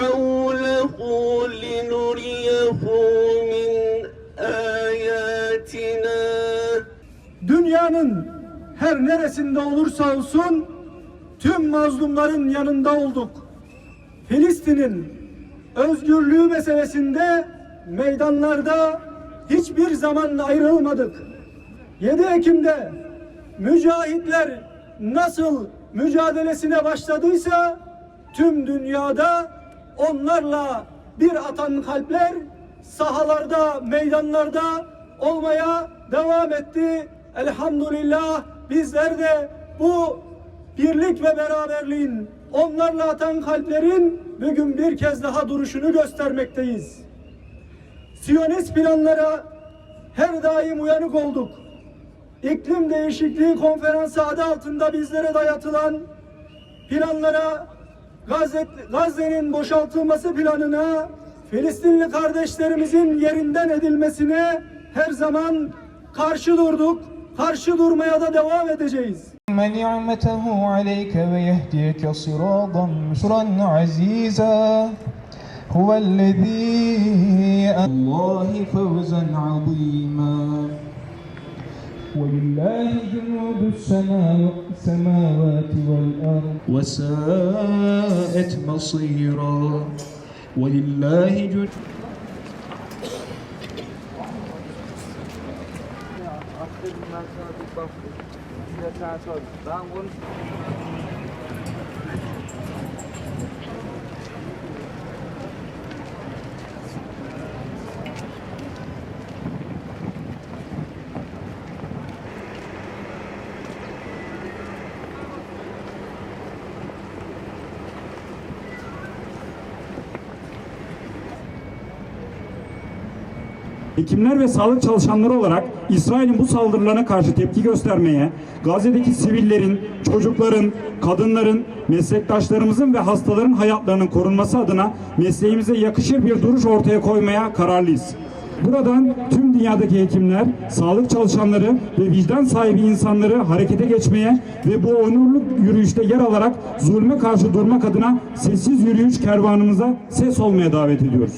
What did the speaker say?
حوله لنريه من آياتنا Dünyanın her neresinde olursa olsun tüm mazlumların yanında olduk. Filistin'in özgürlüğü meselesinde meydanlarda hiçbir zaman ayrılmadık. 7 Ekim'de mücahitler nasıl mücadelesine başladıysa tüm dünyada onlarla bir atan kalpler sahalarda, meydanlarda olmaya devam etti. Elhamdülillah bizler de bu birlik ve beraberliğin onlarla atan kalplerin bugün bir kez daha duruşunu göstermekteyiz. Siyonist planlara her daim uyanık olduk. İklim değişikliği konferansı adı altında bizlere dayatılan planlara Gazze'nin boşaltılması planına Filistinli kardeşlerimizin yerinden edilmesine her zaman karşı durduk. Karşı durmaya da devam edeceğiz. نعمته عليك ويهديك صراطا مشرا عزيزا هو الذي الله فوزا عظيما ولله جنود السماء- السماوات والأرض. وساءت مصيرا. ولله جنود Hekimler ve sağlık çalışanları olarak İsrail'in bu saldırılarına karşı tepki göstermeye, Gazze'deki sivillerin, çocukların, kadınların, meslektaşlarımızın ve hastaların hayatlarının korunması adına mesleğimize yakışır bir duruş ortaya koymaya kararlıyız. Buradan tüm dünyadaki hekimler, sağlık çalışanları ve vicdan sahibi insanları harekete geçmeye ve bu onurlu yürüyüşte yer alarak zulme karşı durmak adına sessiz yürüyüş kervanımıza ses olmaya davet ediyoruz.